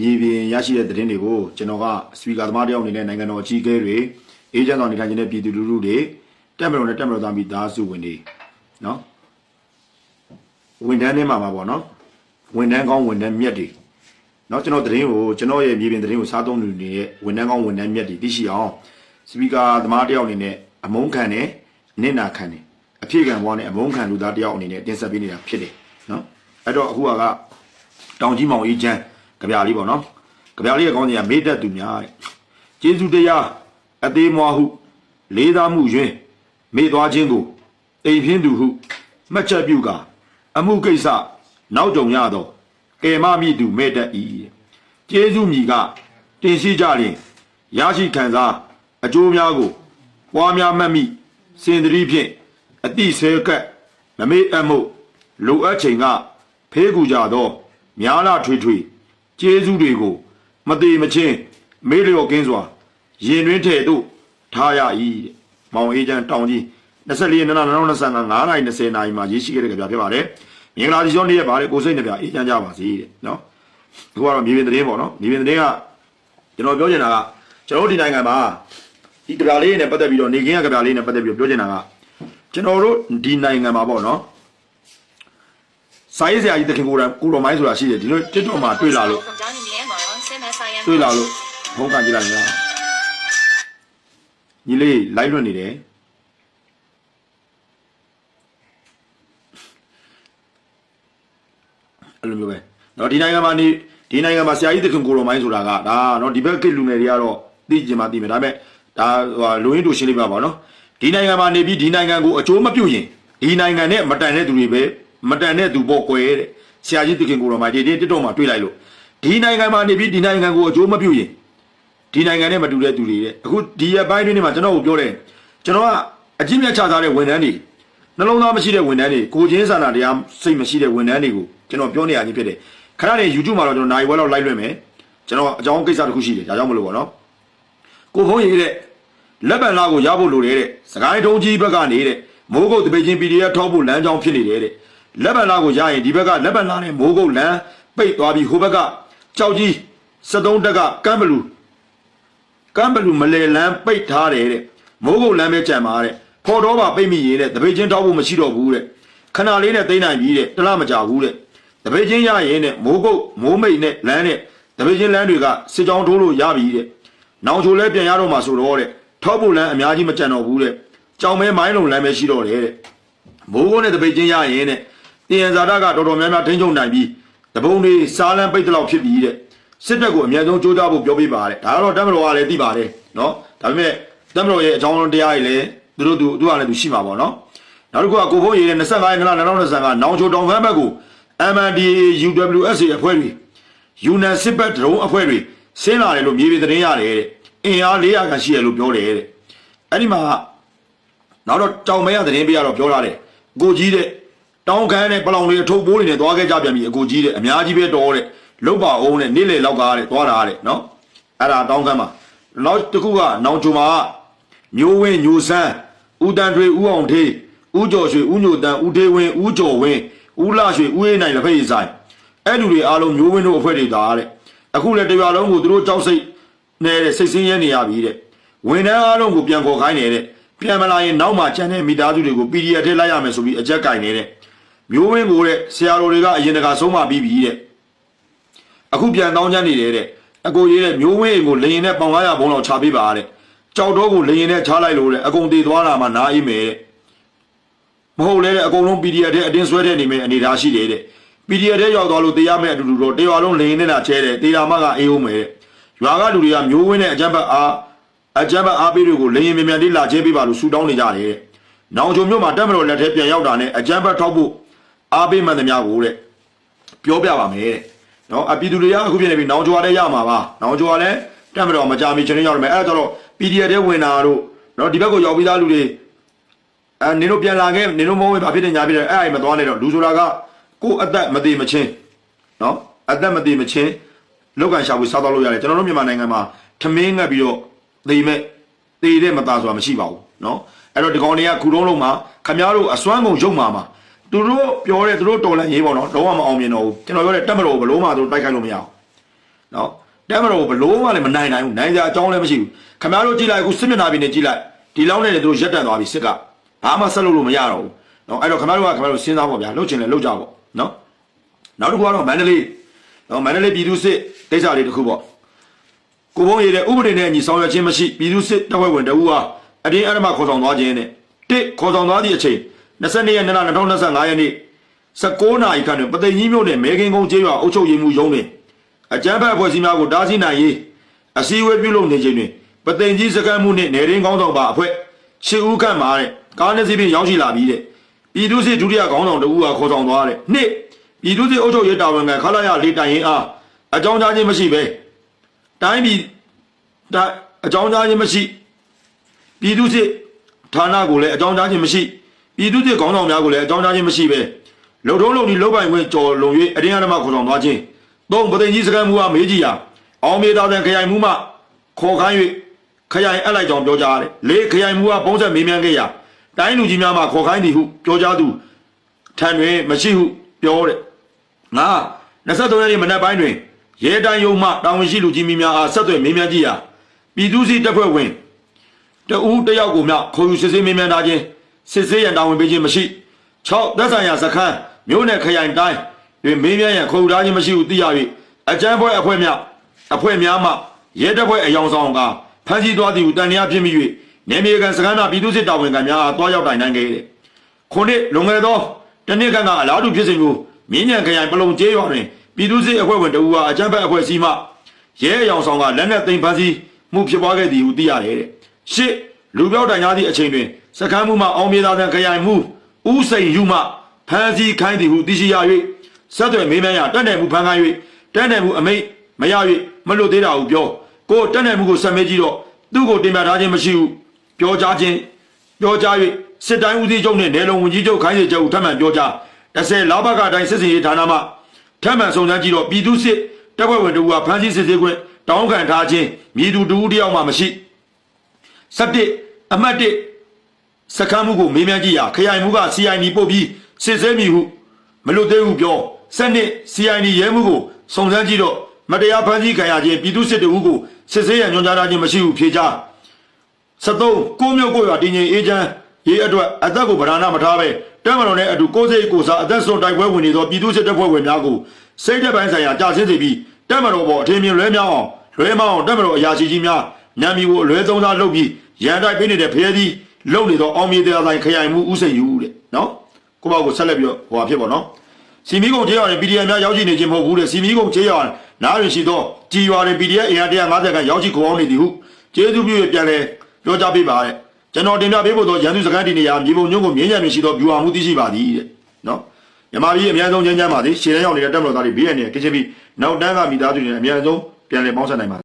မြေပြင်ရရှိတဲ့သတင်းတွေကိုကျွန်တော်ကစပီကာသမားတယောက်အနေနဲ့နိုင်ငံတော်အကြီးအကဲတွေအေဂျင့်တော်နေထိုင်နေတဲ့ပြည်သူလူထုတွေတက်မတော်နဲ့တက်မတော်သားမိသားစုဝင်တွေနော်ဝန်ထမ်းတွေမှာပါပေါ့နော်ဝန်ထမ်းကောင်းဝန်ထမ်းမြတ်တွေနော်ကျွန်တော်သတင်းကိုကျွန်တော်ရဲ့မြေပြင်သတင်းကိုစားသုံးနေတဲ့ဝန်ထမ်းကောင်းဝန်ထမ်းမြတ်တွေသိရှိအောင်စပီကာသမားတယောက်အနေနဲ့အမုန်းခံတယ်နင့်နာခံတယ်အဖြစ်ခံဘွားနဲ့အမုန်းခံလူသားတယောက်အနေနဲ့တင်ဆက်ပေးနေတာဖြစ်တယ်နော်အဲ့တော့အခုကတောင်ကြီးမောင်အေးချမ်း ကြပြလေးပေါ့နော်ကြပြလေးရဲ့ကောင်းစီကမေတ္တသူများတဲ့ကျေးဇူးတရားအသေးမွားဟု လေးသားမှုယွင်းမေ့သွားခြင်းကိုအိမ်ဖြင်းသူဟုမှတ်ချက်ပြုကာအမှုကိစ္စနောက်ကြုံရသောကယ်မမိသူမေတ္တဤတဲ့ကျေးဇူးမြည်ကတင်ရှိကြလျင်ရရှိခံစားအကျိုးများကိုပွားများမှတ်မိစင်တတိဖြင့်အတိဆဲကပ်မမေ့အပ်မှုလိုအပ်ချိန်ကဖေးကူကြသော များလာထွေထွေ ကျေးဇူးတွေကိုမသေးမချင်းမေးလျော်ကင်းစွာရင်တွင်ထဲသို့ထားရ၏တဲ့မောင်အေးချမ်းတောင်ကြီး24ရက်နေ့2025 9နိုင်20နိုင်မှာရေးရှိခဲ့တဲ့ကြပြဖြစ်ပါတယ်မင်္ဂလာဒီကျောင်းနေ့ရက်ပါတယ်ကိုစိတ်နှပြအေးချမ်းကြပါစေတဲ့နော်ဒီကတော့မြေပြင်သတင်းပေါ့နော်မြေပြင်သတင်းကကျွန်တော်ပြောချင်တာကကျွန်တော်တို့ဒီနိုင်ငံမှာဒီကြပြလေးနဲ့ပတ်သက်ပြီးတော့နေကင်းကကြပြလေးနဲ့ပတ်သက်ပြီးတော့ပြောချင်တာကကျွန်တော်တို့ဒီနိုင်ငံမှာပေါ့နော် စာရေးဆရာကြီးတခင်ကိုယ်တိုင်ကိုတော်မိုင်းဆိုတာရှိတယ်ဒီလို TikTok မှာတွေ့လာလို့တွေ့လာလို့ဘုံကကြည့်လိုက်လားညီလေးလိုက်လွတ်နေတယ်အဲ့လိုမျိုးပဲတော့ဒီနိုင်ငံမှာနေဒီနိုင်ငံမှာဆရာကြီးတခင်ကိုတော်မိုင်းဆိုတာကဒါတော့ဒီဘက်ကလူငယ်တွေကတော့သိကြမှာသိမယ်ဒါပေမဲ့ဒါလူရင်းတို့ရှင်းလိုက်ပါပါနော်ဒီနိုင်ငံမှာနေပြီးဒီနိုင်ငံကိုအကျိုးမပြုရင်ဒီနိုင်ငံနဲ့မတန်တဲ့သူတွေပဲ မတန်တဲ့သူပေါ့ကွယ်တဲ့ဆရာကြီးတခင်ကိုတော်မိုင်းဒီဒီတစ်တော့မှာတွေ့လိုက်လို့ဒီနိုင်ငံမှာနေပြီးဒီနိုင်ငံကိုအကျိုးမပြုတ်ရင်ဒီနိုင်ငံနဲ့မတူတဲ့သူတွေတဲ့အခုဒီရပိုင်းတွင်းမှာကျွန်တော်ကိုပြောတယ်ကျွန်တော်ကအကြီးမြတ်ချထားတဲ့ဝန်ထမ်းတွေနှလုံးသားမရှိတဲ့ဝန်ထမ်းတွေကိုချင်းစာနာတရားစိတ်မရှိတဲ့ဝန်ထမ်းတွေကိုကျွန်တော်ပြောနေရခြင်းဖြစ်တယ်ခဏနေ YouTube မှာတော့ကျွန်တော်နိုင်ဝဲလောက်လိုက်လွှင့်မယ်ကျွန်တော်အကြောင်းကိစ္စတစ်ခုရှိတယ်ဒါကြောင့်မလို့ပေါ့နော်ကိုဖုံးရေးတဲ့လက်ပံလာကိုရဖို့လိုတယ်တဲ့စကိုင်းတုံးကြီးဘက်ကနေတဲ့မိုးကုတ်တပိတ်ချင်း PDF ထောက်ဖို့လမ်းကြောင်းဖြစ်နေတယ်တဲ့ လက်ပံလာကိုရရင်ဒီဘက်ကလက်ပံလာနဲ့မိုးကုတ်လမ်းပိတ်သွားပြီးဟိုဘက်ကကြောက်ကြီး73တက်ကကမ်းဘလူကမ်ဘလူမလဲလန်းပိတ်ထားတယ်တဲ့မိုးကုတ်လမ်းပဲကြံပါတဲ့ဖော်တော့ပါပိတ်မိရေးတဲ့တပိတ်ချင်းတောက်ဖို့မရှိတော့ဘူးတဲ့ခဏလေးနဲ့သိမ့်နိုင်ပြီတဲ့တလားမကြဘူးတဲ့တပိတ်ချင်းရရင်တဲ့မိုးကုတ်မိုးမိတ်နဲ့လမ်းနဲ့တပိတ်ချင်းလမ်းတွေကစစ်ကြောင်းထိုးလို့ရပြီတဲ့နောင်ချိုလဲပြန်ရတော့မှာဆိုတော့တဲ့ထောက်ဖို့လမ်းအများကြီးမကြံတော့ဘူးတဲ့ကြောင်မဲမိုင်းလုံးလမ်းပဲရှိတော့တယ်တဲ့မိုးကုတ်နဲ့တပိတ်ချင်းရရင်တဲ့ တင်ရန်ဇာတာကတော်တော်များများထိန်းချုပ်နိုင်ပြီးတပုံတွေစားလန်းပိတ်တလောက်ဖြစ်ပြီးတဲ့စစ်တပ်ကိုအများဆုံးကြိုးစားဖို့ပြောပြပါတယ်ဒါကတော့တက်မတော်ကလည်းသိပါတယ်နော်ဒါပေမဲ့တက်မတော်ရဲ့အကြောင်းတရားတွေလည်းသူတို့သူသူကလည်းသူရှိမှာပေါ့နော်နောက်တစ်ခုကကိုဖုံးရေးတဲ့25ရက်2025နောင်ချိုတောင်ဖန်းဘက်ကို MNDAA UWSA အဖွဲ့တွေယူနန်စစ်ဘက်ဒရုန်းအဖွဲ့တွေဆင်းလာတယ်လို့မြေပြင်သတင်းရတယ်တဲ့အင်အား400ခန့်ရှိတယ်လို့ပြောတယ်တဲ့အဲ့ဒီမှာနောက်တော့တောင်မဲရသတင်းပေးရတော့ပြောလာတယ်ကိုကြီးတဲ့ တောင်ခမ်းနဲ့ပလောင်တွေအထုပ်ပိုးတွေနဲ့သွားခဲ့ကြပြန်ပြီအကိုကြီးတဲ့အများကြီးပဲတော်တဲ့လုတ်ပါအောင်တဲ့နေ့လေလောက်ကားတဲ့သွားတာတဲ့နော်အဲ့ဒါတောင်ခမ်းမှာနောက်တစ်ခုကနောင်ချုံမှာမျိုးဝင်းညိုဆန်းဦးတန်ထွေဦးအောင်ထေးဦးကျော်ရွှေဦးညိုတန်ဦးထေးဝင်းဦးကျော်ဝင်းဦးလာရွှေဦးအေးနိုင်လက်ဖက်ရည်ဆိုင်အဲ့လူတွေအားလုံးမျိုးဝင်းတို့အဖွဲ့တွေသားတဲ့အခုလည်းတရားလုံးကိုသူတို့ကြောက်စိတ်နေတဲ့စိတ်ဆင်းရဲနေရပြီတဲ့ဝန်ထမ်းအားလုံးကိုပြန်ခေါ်ခိုင်းနေတဲ့ပြန်မလာရင်နောက်မှကျန်တဲ့မိသားစုတွေကို PDF ထဲလိုက်ရမယ်ဆိုပြီးအကြက်ကင်နေတဲ့ မျိုးဝင်းကိုတဲ့ဆရာတော်တွေကအရင်တကဆုံးမပြီးပြီတဲ့အခုပြန်တောင်းချမ်းနေတယ်တဲ့အကိုရေးတဲ့မျိုးဝင်းအိမ်ကိုလေရင်နဲ့ပေါင်900ဘုံလောက်ချပေးပါတဲ့ကြောက်တော့ကိုလေရင်နဲ့ချလိုက်လို့တဲ့အကုန်တည်သွားတာမှနားအိမ်မယ်တဲ့မဟုတ်လေတဲ့အကုန်လုံး PDF တဲ့အတင်းဆွဲတဲ့နေမယ်အနေထားရှိတယ်တဲ့ PDF တဲ့ရောက်သွားလို့တရားမဲ့အတူတူတော့တရားလုံးလေရင်နဲ့လာချဲတယ်တရားမကအေးအောင်မယ်တဲ့ရွာကလူတွေကမျိုးဝင်းနဲ့အကြမ်းဖက်အားအကြမ်းဖက်အားပေးတွေကိုလေရင်မြန်မြန်လေးလာချဲပေးပါလို့ဆူတောင်းနေကြတယ်တဲ့နောင်ချုံမြို့မှာတက်မတော်လက်ထဲပြန်ရောက်တာနဲ့အကြမ်းဖက်ထောက်ဖို့ အားပေးမှန်သမျှကိုတဲ့ပြောပြပါမယ်တဲ့နော်အပြည်သူတွေကအခုဖြစ်နေပြီနောင်ကြွားလည်းရမှာပါနောင်ကြွားလည်းတက်မတော်မကြမီချင်းရောက်ရမယ်အဲ့ဒါကြတော့ PDF တဲ့ဝင်တာတို့နော်ဒီဘက်ကိုရောက်ပြီးသားလူတွေအဲနင်တို့ပြန်လာခဲ့နင်တို့မဟုတ်ဘာဖြစ်နေညာဖြစ်တယ်အဲ့အိမ်မသွားနဲ့တော့လူဆိုတာကကိုယ်အသက်မသေးမချင်းနော်အသက်မသေးမချင်းလောက်ကန်ရှာဖွေစားတော့လို့ရတယ်ကျွန်တော်တို့မြန်မာနိုင်ငံမှာထမင်းငတ်ပြီးတော့သေမဲ့သေတဲ့မသားဆိုတာမရှိပါဘူးနော်အဲ့တော့ဒီကောင်တွေကခုတုံးလုံးမှာခမားတို့အစွမ်းကုန်ရုံမှာမှာ သူတို့ပြောတဲ့သူတို့တော်လန်ရေးပေါ့နော်လုံးဝမအောင်မြင်တော့ဘူးကျွန်တော်ပြောတဲ့တက်မလို့ဘလို့မှသူတို့တိုက်ခိုက်လို့မရဘူးနော်တဲမတော်ကိုဘလို့မှလည်းမနိုင်နိုင်ဘူးနိုင်ကြအကြောင်းလည်းမရှိဘူးခင်ဗျားတို့ကြည့်လိုက်အခုစစ်မျက်နှာပြင်နဲ့ကြည့်လိုက်ဒီလောက်နဲ့လည်းသူတို့ရက်တန်သွားပြီစစ်ကဘာမှဆက်လုပ်လို့မရတော့ဘူးနော်အဲ့တော့ခင်ဗျားတို့ကခင်ဗျားတို့စဉ်းစားဖို့ဗျာလှုပ်ချင်လည်းလှုပ်ကြပေါ့နော်နောက်တစ်ခုကတော့မန္တလေးနော်မန္တလေးပြည်သူစစ်ကိစ္စလေးတစ်ခုပေါ့ကိုဘုံရည်တဲ့ဥပဒေနဲ့အညီဆောင်ရွက်ခြင်းမရှိပြည်သူစစ်တပ်ဖွဲ့ဝင်တအူးဟာအတင်းအဓမ္မခေါ်ဆောင်သွားခြင်းနဲ့တစ်ခေါ်ဆောင်သွားသည့်အချိန် 22ရက်နေ့2025ရက်နေ့19နာရီခန့်တွင်ပသိမ်ကြီးမြို့နယ်မဲကင်းကုန်းကျေးရွာအုပ်ချုပ်ရေးမှူးရုံးတွင်အကြမ်းဖက်အဖွဲ့အစည်းများကိုတားဆီးနိုင်ရေးအစည်းအဝေးပြုလုပ်နေချိန်တွင်ပသိမ်ကြီးစကန်မှုနှင့်နေရင်းကောင်းဆောင်ပါအဖွဲ့ရှစ်ဦးခန့်မှာတဲ့ကားနှစ်စီးဖြင့်ရောက်ရှိလာပြီးတဲ့ပြည်သူ့စစ်ဒုတိယခေါင်းဆောင်တဦးကခေါ်ဆောင်သွားတဲ့နှစ်ပြည်သူ့စစ်အုပ်ချုပ်ရေးတာဝန်ခံခလာရလေးတိုင်ရင်အားအကြောင်းကြားခြင်းမရှိပဲတိုင်းပြည်တိုင်းအကြောင်းကြားခြင်းမရှိပြည်သူ့စစ်ဌာနကိုလည်းအကြောင်းကြားခြင်းမရှိ ပြည်သူ့စစ်ခေါင်းဆောင်များကိုလည်းအကြောင်းကြားခြင်းမရှိပဲလုံထုံးလုံဒီလုံပိုင်ခွင့်ကြော်လုံ၍အတင်းအဓမ္မခေါ်ဆောင်သွားခြင်းသုံးပသိမ်ကြီးစကန်မူအားမေးကြည့်ရာအောင်မေသာတဲ့ခရိုင်မူမှခေါ်ခိုင်း၍ခရိုင်အပ်လိုက်ကြောင်းပြောကြားရတယ်။လေးခရိုင်မူအားပုံဆက်မေးမြန်းခဲ့ရာတိုင်းလူကြီးများမှခေါ်ခိုင်းသည်ဟုပြောကြားသူထံတွင်မရှိဟုပြောတဲ့။ငါ23ရက်နေ့မနက်ပိုင်းတွင်ရဲတိုင်းရုံမှတာဝန်ရှိလူကြီးများအားဆက်သွယ်မေးမြန်းကြည့်ရာပြည်သူ့စီတပ်ဖွဲ့ဝင်တဦးတစ်ယောက်ကိုမျှခေါ်ယူစစ်ဆေးမေးမြန်းထားခြင်း စစ်ဆေးရန်တာဝန်ပေးခြင်းမရှိ6သက်ဆိုင်ရာစခန်းမြို့နယ်ခရိုင်တိုင်းတွင်မေးမြန်းရန်ခေါ်ယူထားခြင်းမရှိဟုသိရ၍အကြမ်းဖွဲ့အဖွဲ့များအဖွဲ့များမှရဲတပ်ဖွဲ့အယောင်ဆောင်ကဖမ်းဆီးသွားသည်ဟုတန်တရားဖြစ်မိ၍နေမြေကန်စခန်းများပြည်သူ့စစ်တာဝန်ခံများအားတွားရောက်တိုင်နိုင်ခဲ့တဲ့ခုနှစ်လွန်ခဲ့သောတနည်းခန့်ကအလားတူဖြစ်စဉ်ကိုမြင်းညံခရိုင်ပလုံကျေးရွာတွင်ပြည်သူ့စစ်အဖွဲ့ဝင်တအူအားအကြမ်းဖက်အဖွဲ့အစည်းမှရဲအယောင်ဆောင်ကလက်နက်သိမ်းဖမ်းဆီးမှုဖြစ်ပွားခဲ့သည်ဟုသိရတယ်တဲ့ရှစ် လူပြောက်တိုင်များသည့်အချိန်တွင်စခန်းမှုမှအောင်မြေသာတန်ခရိုင်မှုဦးစိန်ယူမှဖမ်းဆီးခိုင်းသည်ဟုသိရှိရ၍ဆက်သွယ်မေးမြန်းရာတက်တယ်မှုဖမ်းခိုင်း၍တက်တယ်မှုအမိတ်မရ၍မလွတ်သေးတာဟုပြောကိုယ်တက်တယ်မှုကိုဆက်မေးကြည့်တော့သူ့ကိုတင်ပြထားခြင်းမရှိဟုပြောကြားခြင်းပြောကြား၍စစ်တိုင်းဦးစီးချုပ်နှင့်နယ်လုံဝန်ကြီးချုပ်ခိုင်းစေချက်ကိုထပ်မံပြောကြား30လာဘကအတိုင်းစစ်စင်ရေးဌာနမှထပ်မံစုံစမ်းကြည့်တော့ပြည်သူစစ်တပ်ဖွဲ့ဝင်တို့ကဖမ်းဆီးစစ်ဆေးခွင့်တောင်းခံထားခြင်းမြည်သူတူဦးတယောက်မှမရှိ 17အမှတ်1စခန်းမှုကိုမေးမြန်းကြည့်ရာခရိုင်မှုက CID ပို့ပြီးစစ်ဆေးမိဟုမလွတ်သေးဘူးပြောစနစ် CID ရဲမှုကိုစုံစမ်းကြည့်တော့မတရားဖမ်းဆီးခံရခြင်းပြည်သူစစ်တအုပ်ကိုစစ်ဆေးရန်ညွှန်ကြားထားခြင်းမရှိဘူးဖြေကြား73ကိုမျိုးကိုရွာတင်ငင်အေဂျင့်ရေးအတွက်အသက်ကိုဗราဏမထားပဲတက်မတော်နဲ့အတူကိုစိတ်ကိုစားအသက်ဆုံးတိုက်ပွဲဝင်နေသောပြည်သူစစ်တပ်ဖွဲ့ဝင်များကိုစိတ်သက်ပိုင်းဆိုင်ရာကြာဆင်းစေပြီးတက်မတော်ပေါ်အထင်မြင်လွဲမြောင်းအောင်လွဲမောင်းအောင်တက်မတော်အရာရှိကြီးများနာမည်ကိုအလွဲသုံးစားလုပ်ပြီး ရန်တိုက်ပေးနေတဲ့ဖရဲသည်လုံနေသောအောင်မြေတရားဆိုင်ခရိုင်မှုဥစိန်ယူတဲ့နော်ကိုပေါ့ကိုဆက်လက်ပြီးတော့ဟိုဟာဖြစ်ပေါ့နော်စီမီကုံကျေးရွာတွင် PDF များရောက်ရှိနေခြင်းမဟုတ်ဘူးတဲ့စီမီကုံကျေးရွာနားတွင်ရှိသောကြည်ရွာတွင် PDF အင်အား150ခန့်ရောက်ရှိခေါ်အောင်နေသည်ဟုကျေးဇူးပြု၍ပြန်လဲပြောကြားပေးပါတဲ့ကျွန်တော်တင်ပြပေးဖို့သောရန်သူစကားဒီနေရာမြေပုံညွန့်ကိုမြင်းညံတွင်ရှိသောဗျူဟာမှုသိရှိပါသည်တဲ့နော်မြန်မာပြည်အများဆုံးချမ်းချမ်းပါသည်ရှေ့တန်းရောက်နေတဲ့တက်မတော်သားတွေဘေးရန်နေကချင်ပြီးနောက်တန်းကမိသားစုတွေနဲ့အများဆုံးပြန်လဲပေါင်းဆက်နိုင်ပါ